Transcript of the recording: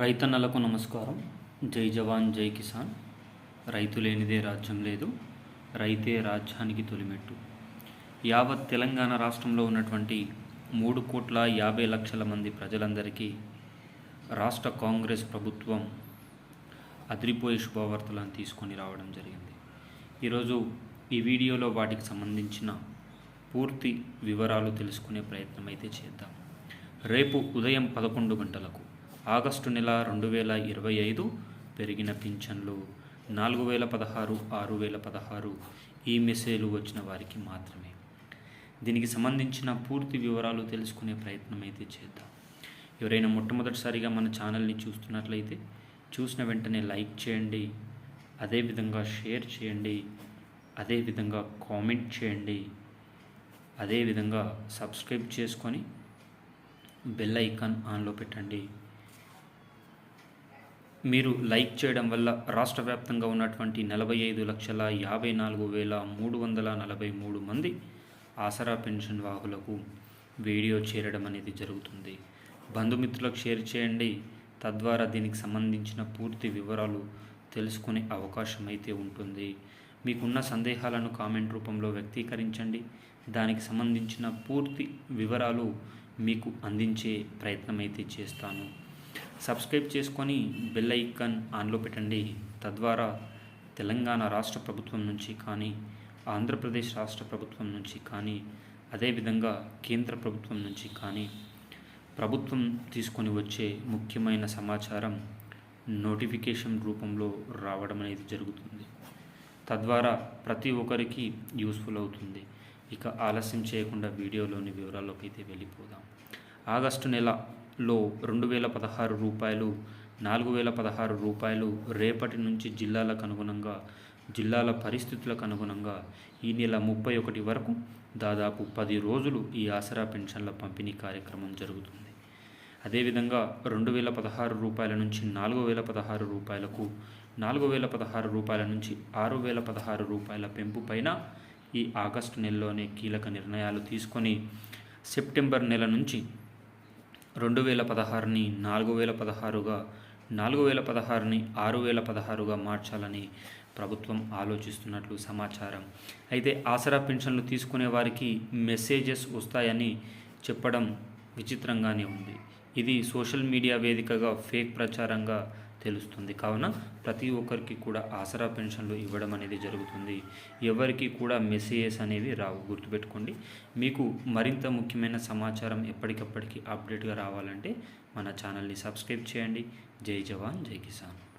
రైతన్నలకు నమస్కారం. జై జవాన్ జై కిసాన్. రైతు లేనిదే రాజ్యం లేదు. రైతే రాజ్యానికి తొలిమెట్టు. యావత్ తెలంగాణ రాష్ట్రంలో ఉన్నటువంటి మూడు కోట్ల యాభై లక్షల మంది ప్రజలందరికీ రాష్ట్ర కాంగ్రెస్ ప్రభుత్వం అదిరిపోయే శుభవార్తలను తీసుకొని రావడం జరిగింది. ఈరోజు ఈ వీడియోలో వాటికి సంబంధించిన పూర్తి వివరాలు తెలుసుకునే ప్రయత్నం అయితే చేద్దాం. రేపు ఉదయం పదకొండు గంటలకు ఆగస్టు నెల రెండు వేల ఇరవై ఐదు పెరిగిన పింఛన్లు నాలుగు వేల పదహారు ఆరు వేల పదహారు ఈ మెసేజ్లు వచ్చిన వారికి మాత్రమే. దీనికి సంబంధించిన పూర్తి వివరాలు తెలుసుకునే ప్రయత్నం అయితే చేద్దాం. ఎవరైనా మొట్టమొదటిసారిగా మన ఛానల్ని చూస్తున్నట్లయితే చూసిన వెంటనే లైక్ చేయండి అదేవిధంగా షేర్ చేయండి అదేవిధంగా కామెంట్ చేయండి అదేవిధంగా సబ్స్క్రైబ్ చేసుకొని బెల్ ఐకాన్ ఆన్లో పెట్టండి. మీరు లైక్ చేయడం వల్ల రాష్ట్ర వ్యాప్తంగా ఉన్నటువంటి నలభై ఐదు లక్షల యాభై నాలుగు వేల మూడు వందల నలభై మూడు మంది ఆసరా పెన్షన్ వాహులకు వీడియో చేరడం అనేది జరుగుతుంది. బంధుమిత్రులకు షేర్ చేయండి. తద్వారా దీనికి సంబంధించిన పూర్తి వివరాలు తెలుసుకునే అవకాశం అయితే ఉంటుంది. మీకున్న సందేహాలను కామెంట్ రూపంలో వ్యక్తీకరించండి. దానికి సంబంధించిన పూర్తి వివరాలు మీకు అందించే ప్రయత్నం అయితే చేస్తాను. సబ్స్క్రైబ్ చేసుకొని బెల్ ఐకాన్ ఆన్లో పెట్టండి. తద్వారా తెలంగాణ రాష్ట్ర ప్రభుత్వం నుంచి కానీ ఆంధ్రప్రదేశ్ రాష్ట్ర ప్రభుత్వం నుంచి కానీ అదేవిధంగా కేంద్ర ప్రభుత్వం నుంచి కానీ ప్రభుత్వం తీసుకొని వచ్చే ముఖ్యమైన సమాచారం నోటిఫికేషన్ రూపంలో రావడం అనేది జరుగుతుంది. తద్వారా ప్రతి ఒక్కరికి యూస్ఫుల్ అవుతుంది. ఇక ఆలస్యం చేయకుండా వీడియోలోని వివరాల్లోకి అయితే వెళ్ళిపోదాం. ఆగస్టు నెల లో రెండు వేల పదహారు రూపాయలు నాలుగు వేల పదహారు రూపాయలు రేపటి నుంచి జిల్లాలకు అనుగుణంగా జిల్లాల పరిస్థితులకు అనుగుణంగా ఈ నెల ముప్పై ఒకటి వరకు దాదాపు పది రోజులు ఈ ఆసరా పెన్షన్ల పంపిణీ కార్యక్రమం జరుగుతుంది. అదేవిధంగా రెండు వేల పదహారు రూపాయల నుంచి నాలుగు వేల పదహారు రూపాయలకు నాలుగు వేల పదహారు రూపాయల నుంచి ఆరు వేల పదహారు రూపాయల పెంపు పైన ఈ ఆగస్టు నెలలోనే కీలక నిర్ణయాలు తీసుకొని సెప్టెంబర్ నెల నుంచి రెండు వేల పదహారుని నాలుగు వేల పదహారుగా నాలుగు వేల పదహారుని ఆరు వేల పదహారుగా మార్చాలని ప్రభుత్వం ఆలోచిస్తున్నట్లు సమాచారం. అయితే ఆసరా పెన్షన్లు తీసుకునే వారికి మెసేజెస్ వస్తాయని చెప్పడం విచిత్రంగానే ఉంది. ఇది సోషల్ మీడియా వేదికగా ఫేక్ ప్రచారంగా తెలుస్తుంది. కావున ప్రతి ఒక్కరికి కూడా ఆసరా పెన్షన్లు ఇవ్వడం అనేది జరుగుతుంది. ఎవరికి కూడా మెసేజెస్ అనేవి రావు. గుర్తుపెట్టుకోండి. మీకు మరింత ముఖ్యమైన సమాచారం ఎప్పటికప్పటికి అప్డేట్గా రావాలంటే మన ఛానల్ని సబ్స్క్రైబ్ చేయండి. జై జవాన్ జై కిసాన్.